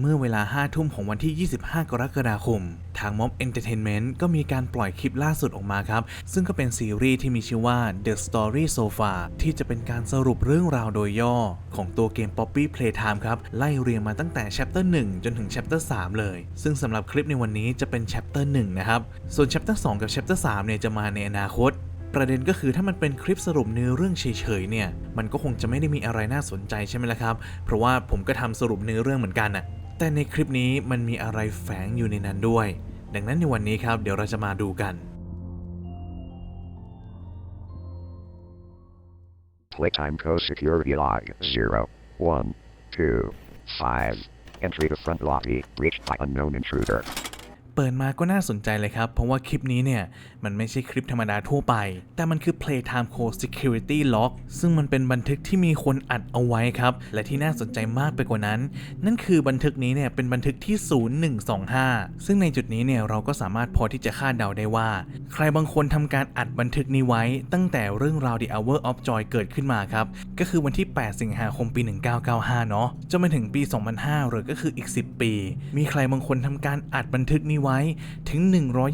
เมื่อเวลา5ทุ่มของวันที่ 25 กรกฎาคม ทาง Mob Entertainment ก็มีการปล่อยคลิปล่าสุดออกมาครับ ซึ่งก็เป็นซีรีส์ที่มีชื่อว่า The Story So Far ที่จะเป็นการสรุปเรื่องราวโดยย่อ ของตัวเกม Poppy Playtime ครับ ไล่เรียงมาตั้งแต่ Chapter 1 จนถึง Chapter 3 เลย ซึ่งสำหรับคลิปในวันนี้จะเป็น Chapter 1 นะครับ ส่วน Chapter 2 กับ Chapter 3 เนี่ยจะมาในอนาคตประเด็นก็คือถ้ามันเป็นคลิปสรุปเนื้อเรื่องเฉยๆเนี่ย มันก็คงจะไม่ได้มีอะไรน่าสนใจใช่ไหมล่ะครับ เพราะว่าผมก็ทำสรุปเนื้อเรื่องเหมือนกันนะ แต่ในคลิปนี้มันมีอะไรแฝงอยู่ในนั้นด้วย ดังนั้นในวันนี้ครับเดี๋ยวเราจะมาดูกัน Playtime Co Security Log 0, 1, 2, 5. Entry to front lobby reached by unknown intruder. เปิดมาก็น่าสนใจเลยครับ เพราะว่าคลิปนี้เนี่ย มันไม่ใช่คลิปธรรมดาทั่วไป แต่มันคือ Playtime Code Security Log ซึ่งมันเป็นบันทึกที่มีคนอัดเอาไว้ครับ และที่น่าสนใจมากไปกว่านั้น นั่นคือบันทึกนี้เนี่ย เป็นบันทึกที่ 0125 ซึ่งในจุดนี้เนี่ย เราก็สามารถพอที่จะคาดเดาได้ว่า ใครบางคนทำการอัดบันทึกนี้ไว้ ตั้งแต่เรื่องราว The Hour of Joy เกิดขึ้นมาครับ ก็คือวันที่ 8 สิงหาคมปี 1995 เนาะจนมาถึงปี 2005 หรือก็คืออีก 10 ปี มีใครบางคนทำการอัดบันทึกนี้ไว้ถึง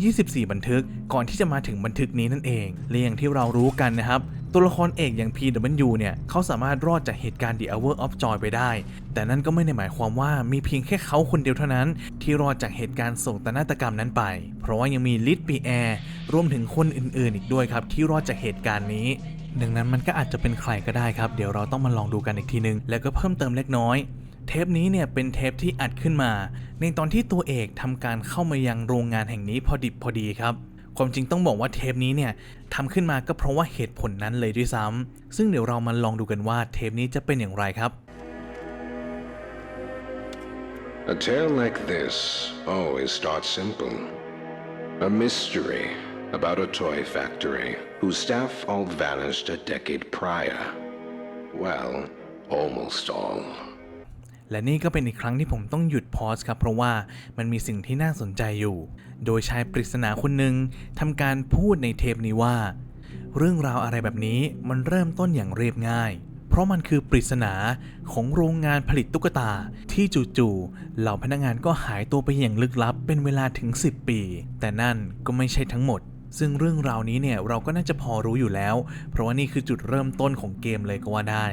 124 บันทึก ก่อนที่จะมาถึงบันทึกนี้นั่นเองและอย่างที่เรารู้กันนะครับตัวละครเอกอย่าง PW เนี่ยเขาสามารถรอดจากเหตุการณ์ The Hour of Joy ไปได้ แต่นั่นก็ไม่ได้หมายความว่ามีเพียงแค่เขาคนเดียวเท่านั้น ที่รอดจากเหตุการณ์โศกนาฏกรรมนั้นไป เพราะว่ายังมีลิทปีแอร์รวมถึงคนอื่นๆ อีกด้วยครับ ที่รอดจากเหตุการณ์นี้ ดังนั้นมันก็อาจจะเป็นใครก็ได้ครับ เดี๋ยวเราต้องมาลองดูกันอีกทีนึง แล้วก็เพิ่มเติมเล็กน้อย เทปนี้เนี่ยเป็นเทปที่อัดขึ้นมา ในตอนที่ตัวเอกทำการเข้ามายังโรงงานแห่งนี้พอดิบพอดีครับ ความจริงต้องบอกว่าเทปนี้เนี่ยทำขึ้นมาก็เพราะว่าเหตุผลนั้นเลยด้วยซ้ำซึ่งเดี๋ยวเรามาลองดูกันว่าเทปนี้จะเป็นอย่างไรครับ A tale like this always starts simple. A mystery about a toy factory whose staff all vanished a decade prior. Well, almost all. และนี่ก็เป็นอีกครั้งที่ผมต้องหยุดพอสครับ เพราะว่ามันมีสิ่งที่น่าสนใจอยู่ โดยชายปริศนาคนหนึ่งทำการพูดในเทปนี้ว่า เรื่องราวอะไรแบบนี้มันเริ่มต้นอย่างเรียบง่าย เพราะมันคือปริศนาของโรงงานผลิตตุ๊กตา ที่จู่ๆเหล่าพนักงานก็หายตัวไปอย่างลึกลับเป็นเวลาถึง 10 ปี แต่นั่นก็ไม่ใช่ทั้งหมด ซึ่งเรื่องราวนี้เนี่ยเราก็น่าจะพอรู้อยู่แล้ว เพราะว่านี่คือจุดเริ่มต้นของเกมเลยก็ว่าได้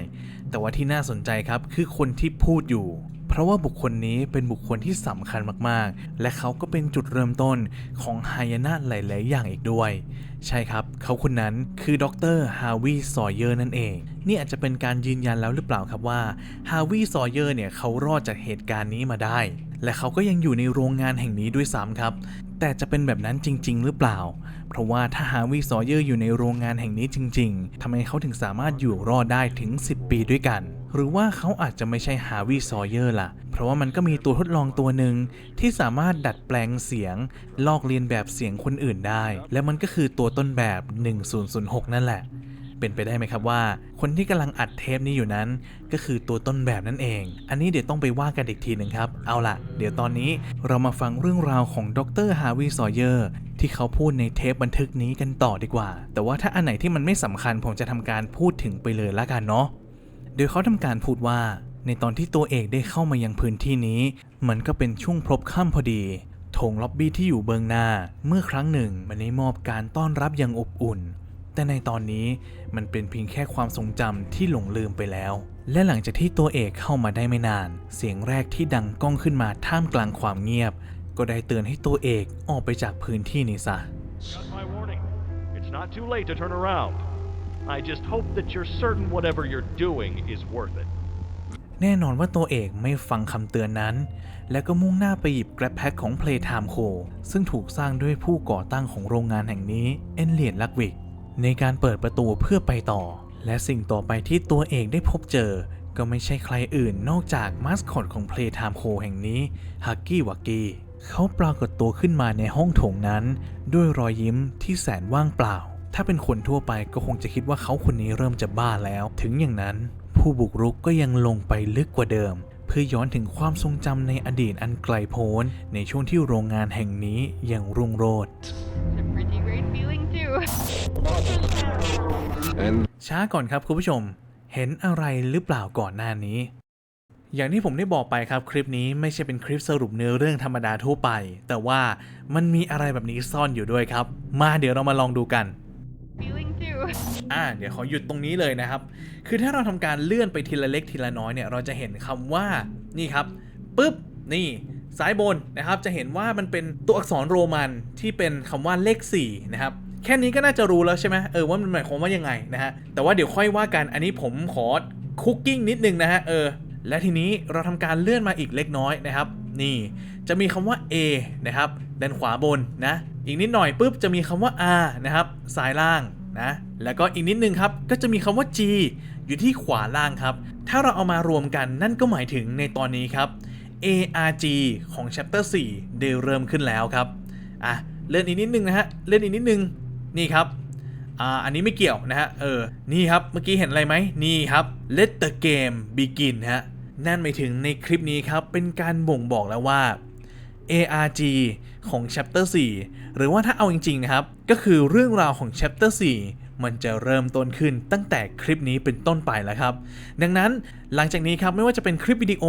แต่ว่าที่น่าสนใจครับคือคนที่พูดอยู่ เพราะว่าบุคคลนี้เป็นบุคคลที่สำคัญมากๆ และเขาก็เป็นจุดเริ่มต้นของหายนะหลาย ๆ อย่างอีกด้วย ใช่ครับ เขาคนนั้นคือดรฮาวิซอเยอร์นั่นเอง นี่อาจจะเป็นการยืนยันแล้วหรือเปล่าครับว่าฮาวิซอเยอร์เนี่ยเขารอดจากเหตุการณ์นี้มาได้ และเขาก็ยังอยู่ในโรงงานแห่งนี้ด้วยซ้ำครับ แต่จะเป็นแบบนั้นจริง ๆ หรือเปล่า เพราะว่าถ้าฮาวิซอเยอร์อยู่ในโรงงานแห่งนี้จริง ๆทำไมเขาถึงสามารถอยู่รอดได้ถึง 10 ปีด้วยกัน หรือว่าเขาอาจจะไม่ใช่ฮาวิซอเยอร์ล่ะ เพราะว่ามันก็มีตัวทดลองตัวหนึ่งที่สามารถดัดแปลงเสียง ลอกเลียนแบบเสียงคนอื่นได้ และมันก็คือตัวต้นแบบ 1006 นั่นแหละ เป็นไปได้ไหมครับว่า คนที่กำลังอัดเทปนี้อยู่นั้น ก็คือตัวต้นแบบนั่นเอง อันนี้เดี๋ยวต้องไปว่ากันอีกทีหนึ่งครับ เอาล่ะ เดี๋ยวตอนนี้เรามาฟังเรื่องราวของดรฮาวิซอเยอร์ที่เขาพูดในเทปบันทึกนี้กันต่อดีกว่า แต่ว่าถ้าอันไหนที่มันไม่สำคัญผมจะทำการพูดถึงไปเลยละกันเนาะ โดยเขาทำการพูดว่า ในตอนที่ตัวเอกได้เข้ามายังพื้นที่นี้ มันก็เป็นช่วงพลบค่ำพอดีโถงล็อบบี้ที่อยู่เบื้องหน้า เมื่อครั้งหนึ่งมันได้มอบการต้อนรับอย่างอบอุ่น แต่ในตอนนี้มันเป็นเพียงแค่ความทรงจำที่หลงลืมไปแล้ว และหลังจากที่ตัวเอกเข้ามาได้ไม่นาน เสียงแรกที่ดังก้องขึ้นมาท่ามกลางความเงียบ ก็ได้เตือนให้ตัวเอกออกไปจากพื้นที่นี้ซะ Got my warning. It's not too late to turn around. I just hope that you're certain whatever you're doing is worth it. แน่นอนว่าตัวเอกไม่ฟังคำเตือนนั้น และก็มุ่งหน้าไปหยิบแกร็บแพ็คของ Playtime Co ซึ่งถูกสร้างด้วยผู้ก่อตั้งของโรงงานแห่งนี้เอนเลียนลักวิก ในการเปิดประตูเพื่อไปต่อ และสิ่งต่อไปที่ตัวเอกได้พบเจอ ก็ไม่ใช่ใครอื่นนอกจากมาสคอตของ Playtime Co แห่งนี้ฮักกี้วักกี้เขาปรากฏตัวขึ้นมาในห้องโถงนั้น ด้วยรอยยิ้มที่แสนว่างเปล่า ถ้าเป็นคนทั่วไปก็คงจะคิดว่าเขาคนนี้เริ่มจะบ้าแล้ว ถึงอย่างนั้น ผู้บุกรุกก็ยังลงไปลึกกว่าเดิม เพื่อย้อนถึงความทรงจำในอดีตอันไกลโพ้น ในช่วงที่โรงงานแห่งนี้ยังรุ่งโรจน์ It's a pretty great feeling too. And ช้าก่อนครับคุณผู้ชม เห็นอะไรหรือเปล่าก่อนหน้านี้ อย่างที่ผมได้บอกไปครับคลิปนี้ไม่ใช่เป็นคลิปสรุปเนื้อเรื่องธรรมดาทั่วไป แต่ว่ามันมีอะไรแบบนี้ซ่อนอยู่ด้วยครับ มาเดี๋ยวเรามาลองดูกัน Feeling too. อ่า เดี๋ยวขอหยุดตรงนี้เลยนะครับ คือถ้าเราทำการเลื่อนไปทีละเล็กทีละน้อยเนี่ย เราจะเห็นคำว่า นี่ครับปุ๊บ นี่ซ้ายบนนะครับ จะเห็นว่ามันเป็นตัวอักษรโรมันที่เป็นคำว่าเลข4นะครับ แค่นี้ก็น่าจะรู้แล้วใช่ไหมเออว่ามันหมายความว่ายังไงนะฮะ แต่ว่าเดี๋ยวค่อยว่ากัน อันนี้ผมขอคุกกิ้งนิดนึงนะฮะ เออ และทีนี้เราทำการเลื่อนมาอีกเล็กน้อยนะครับ นี่ จะมีคำว่า A นะครับด้านขวาบนนะ อีกนิดหน่อยปุ๊บจะมีคำว่า R นะครับซ้ายล่าง นะแล้วก็อีกนิดนึงครับก็จะมีคำว่า G อยู่ที่ขวาล่างครับ ถ้าเราเอามารวมกันนั่นก็หมายถึงในตอนนี้ครับ ARG ของ chapter 4 ได้เริ่มขึ้นแล้วครับอะเลื่อนอีกนิดนึงนะฮะเลื่อนอีกนิดนึงนี่ครับอ่าอันนี้ไม่เกี่ยวนะฮะเออนี่ครับเมื่อกี้เห็นอะไรไหมนี่ครับ Let the game begin ฮะนั่นหมายถึงในคลิปนี้ครับเป็นการบ่งบอกแล้วว่า ARG ของ Chapter 4 หรือว่าถ้าเอาจริงๆนะครับ ก็คือเรื่องราวของ Chapter 4 มันจะเริ่มต้นขึ้นตั้งแต่คลิปนี้เป็นต้นไปแล้วครับ ดังนั้นหลังจากนี้ครับไม่ว่าจะเป็นคลิปวิดีโอ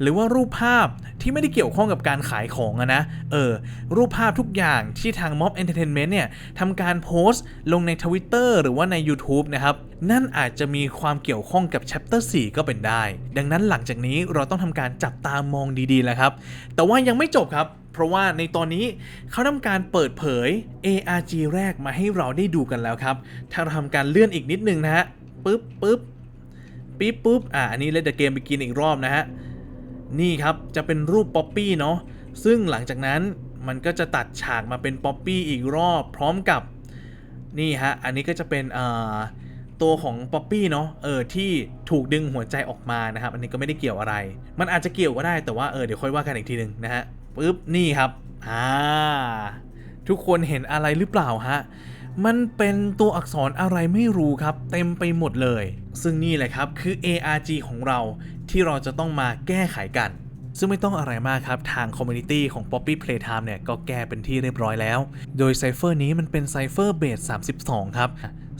หรือว่ารูปภาพที่ไม่ได้เกี่ยวข้องกับการขายของนะเออรูปภาพทุกอย่างที่ทาง Mob Entertainment เนี่ยทำการโพสต์ ลงใน Twitter หรือว่าใน YouTube นะครับนั่นอาจจะมีความเกี่ยวข้องกับ Chapter 4 ก็เป็นได้ ดังนั้นหลังจากนี้เราต้องทำการจับตามองดีๆแล้วครับ แต่ว่ายังไม่จบครับ เพราะว่าในตอนนี้เขาทำการเปิดเผย ARG แรกมาให้เราได้ดูกันแล้วครับ ถ้าเราทำการเลื่อนอีกนิดนึงนะฮะปึ๊บปึ๊บปิ๊บปุ๊บอะอันนี้เลดเกมไปกินอีกรอบนะฮะนี่ครับจะเป็นรูปป๊อปปี้เนาะซึ่งหลังจากนั้นมันก็จะตัดฉากมาเป็นป๊อปปี้อีกรอบ พร้อมกับนี่ฮะอันนี้ก็จะเป็นอ่าตัวของป๊อปปี้เนาะเออที่ถูกดึงหัวใจออกมานะครับ อันนี้ก็ไม่ได้เกี่ยวอะไร มันอาจจะเกี่ยวก็ได้แต่ว่าเออเดี๋ยวค่อยว่ากันอีกทีหนึ่งนะฮะ ปึ๊บนี่ครับอ่าทุกคนเห็นอะไรหรือเปล่าฮะ มันเป็นตัวอักษรอะไรไม่รู้ครับ เต็มไปหมดเลย ซึ่งนี่แหละครับคือ ARG ของเราที่เราจะต้องมาแก้ไขกัน ซึ่งไม่ต้องอะไรมากครับ ทางคอมมูนิตี้ของ Poppy Playtime เนี่ย ก็แก้เป็นที่เรียบร้อยแล้ว โดยไซเฟอร์นี้มันเป็นไซเฟอร์เบส32 ครับ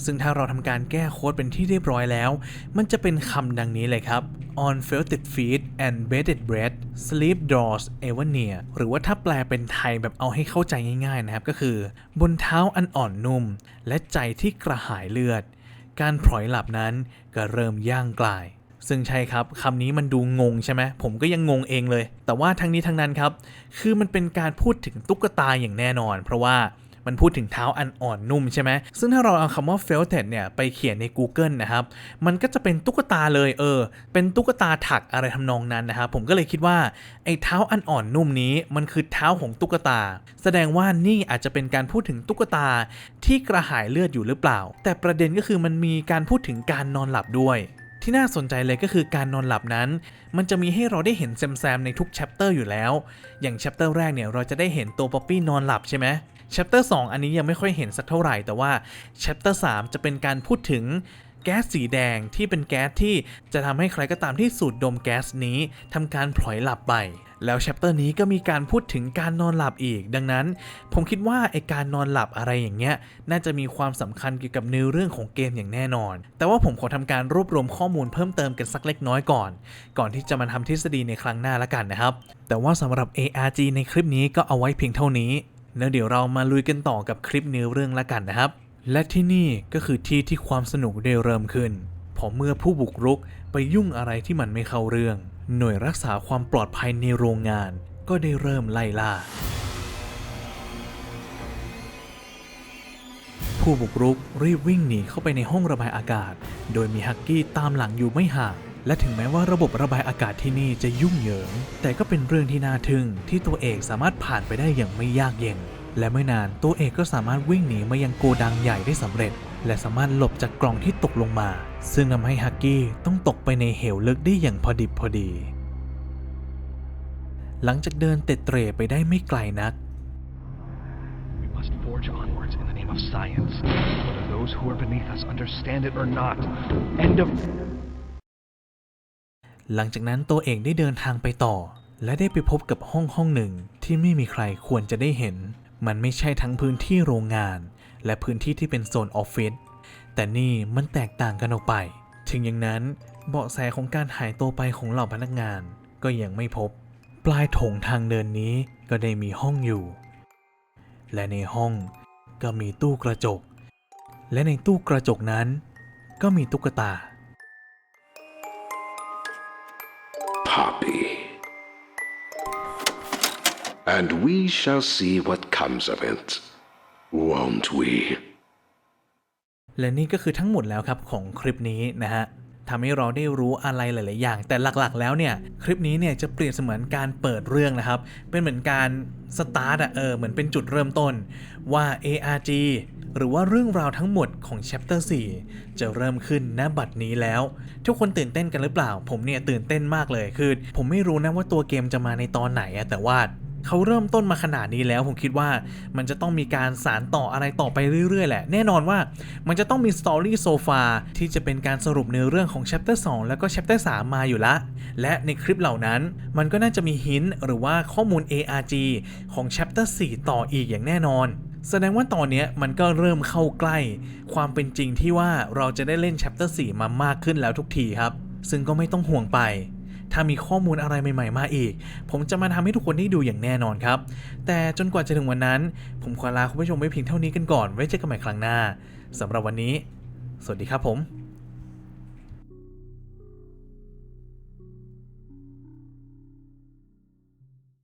ซึ่งถ้าเราทำการแก้โค้ดเป็นที่เรียบร้อยแล้ว มันจะเป็นคำดังนี้เลยครับ on felted feet and bedded bread sleep draws ever near หรือว่าถ้าแปลเป็นไทยแบบเอาให้เข้าใจง่ายๆนะครับ ก็คือ บนเท้าอันอ่อนนุ่ม และใจที่กระหายเลือด การพลอยหลับนั้นก็เริ่มย่างกลาย ซึ่งใช่ครับคำนี้มันดูงงใช่ไหมผมก็ยังงงเองเลย แต่ว่าทั้งนี้ทั้งนั้นครับ คือมันเป็นการพูดถึงตุ๊กตาอย่างแน่นอน เพราะว่า มันพูดถึงเท้าอันอ่อนนุ่มใช่ไหมซึ่งถ้าเราเอาคำว่า felted เนี่ยไปเขียนใน Google นะครับ มันก็จะเป็นตุ๊กตาเลยเออ เป็นตุ๊กตาถักอะไรทำนองนั้นนะครับ ผมก็เลยคิดว่าไอ้เท้าอันอ่อนนุ่มนี้มันคือเท้าของตุ๊กตา แสดงว่านี่อาจจะเป็นการพูดถึงตุ๊กตาที่กระหายเลือดอยู่หรือเปล่า แต่ประเด็นก็คือมันมีการพูดถึงการนอนหลับด้วยที่น่าสนใจเลยก็คือการนอนหลับนั้น มันจะมีให้เราได้เห็นแซมๆในทุกแชปเตอร์อยู่แล้ว อย่างแชปเตอร์แรกเนี่ยเราจะได้เห็นตัวป๊อปปี้นอนหลับใช่ไหม แชปเตอร์2อันนี้ยังไม่ค่อยเห็นสักเท่าไหร่ แต่ว่าแชปเตอร์3จะเป็นการพูดถึงแก๊สสีแดงที่เป็นแก๊สที่จะทำให้ใครก็ตามที่สูดดมแก๊สนี้ทำการพลอยหลับไป แล้วแชปเตอร์นี้ก็มีการพูดถึงการนอนหลับอีก ดังนั้น ผมคิดว่าไอการนอนหลับอะไรอย่างเงี้ยน่าจะมีความสำคัญเกี่ยวกับเนื้อเรื่องของเกมอย่างแน่นอน แต่ว่าผมขอทำการรวบรวมข้อมูลเพิ่มเติมกันสักเล็กน้อยก่อน ก่อนที่จะมาทำทฤษฎีในครั้งหน้าละกันนะครับ แต่ว่าสำหรับ ARG ในคลิปนี้ก็เอาไว้เพียงเท่านี้ แล้วเดี๋ยวเรามาลุยกันต่อกับคลิปเนื้อเรื่องละกันนะครับ และที่นี่ก็คือที่ที่ความสนุกได้เริ่มขึ้นพอเมื่อผู้บุกรุกไปยุ่งอะไรที่มันไม่เข้าเรื่อง หน่วยรักษาความปลอดภัยในโรงงานก็ได้เริ่มไล่ล่า ผู้บุกรุกรีบวิ่งหนีเข้าไปในห้องระบายอากาศ โดยมีฮักกี้ตามหลังอยู่ไม่ห่าง และถึงแม้ว่าระบบระบายอากาศที่นี่จะยุ่งเหยิง แต่ก็เป็นเรื่องที่น่าทึ่งที่ตัวเอกสามารถผ่านไปได้อย่างไม่ยากเย็น และไม่นานตัวเอกก็สามารถวิ่งหนีมายังโกดังใหญ่ได้สำเร็จ และสามารถหลบจากกล่องที่ตกลงมา ซึ่งทำให้ฮักกี้ต้องตกไปในเหวลึกได้อย่างพอดิบพอดี หลังจากเดินเตะเตร่ไปได้ไม่ไกลนัก We must forge onwards in the name of science, whether those who are beneath us understand it or not. End of. หลังจากนั้นตัวเอกได้เดินทางไปต่อ และได้ไปพบกับห้องห้องหนึ่งที่ไม่มีใครควรจะได้เห็น มันไม่ใช่ทั้งพื้นที่โรงงาน และพื้นที่ที่เป็นโซนออฟฟิศแต่นี่มันแตกต่างกันออกไป ถึงอย่างนั้นเบาะแสของการหายตัวไปของเหล่าพนักงานก็ยังไม่พบ ปลายโถงทางเดินนี้ก็ได้มีห้องอยู่ และในห้องก็มีตู้กระจก และในตู้กระจกนั้น ก็มีตุ๊กตา And we shall see what comes of it, won't we? และนี่ก็คือทั้งหมดแล้วครับของคลิปนี้นะฮะทำให้เราได้รู้อะไรหลาย ๆ อย่าง แต่หลัก ๆ แล้วเนี่ย คลิปนี้เนี่ยจะเปรียบเสมือนการเปิดเรื่องนะครับ เป็นเหมือนการสตาร์ทอะเออ เหมือนเป็นจุดเริ่มต้นว่า ARG หรือว่าเรื่องราวทั้งหมดของ Chapter 4 จะเริ่มขึ้นณบัดนี้แล้ว ทุกคนตื่นเต้นกันหรือเปล่า ผมเนี่ยตื่นเต้นมากเลยคือ ผมไม่รู้นะว่าตัวเกมจะมาในตอนไหนอะแต่ว่า เขาเริ่มต้นมาขนาดนี้แล้ว ผมคิดว่ามันจะต้องมีการสารต่ออะไรต่อไปเรื่อยๆแหละ แน่นอนว่ามันจะต้องมีสตอรี่โซฟาที่จะเป็นการสรุปเนื้อเรื่องของ chapter 2 แล้วก็ chapter 3 มาอยู่ละ และในคลิปเหล่านั้น มันก็น่าจะมีหินหรือว่าข้อมูล ARG ของ chapter 4 ต่ออีกอย่างแน่นอนแสดงว่าตอนนี้มันก็เริ่มเข้าใกล้ ความเป็นจริงที่ว่าเราจะได้เล่น chapter 4 มามากขึ้นแล้วทุกทีครับ ซึ่งก็ไม่ต้องห่วงไป ถ้ามีข้อมูลอะไรใหม่ๆมาอีก ผมจะมาทำให้ทุกคนได้ดูอย่างแน่นอนครับ แต่จนกว่าจะถึงวันนั้น ผมขอลาคุณผู้ชมไว้เพียงเท่านี้กันก่อน ไว้เจอกันใหม่ครั้งหน้าสำหรับวันนี้ สวัสดีครับผม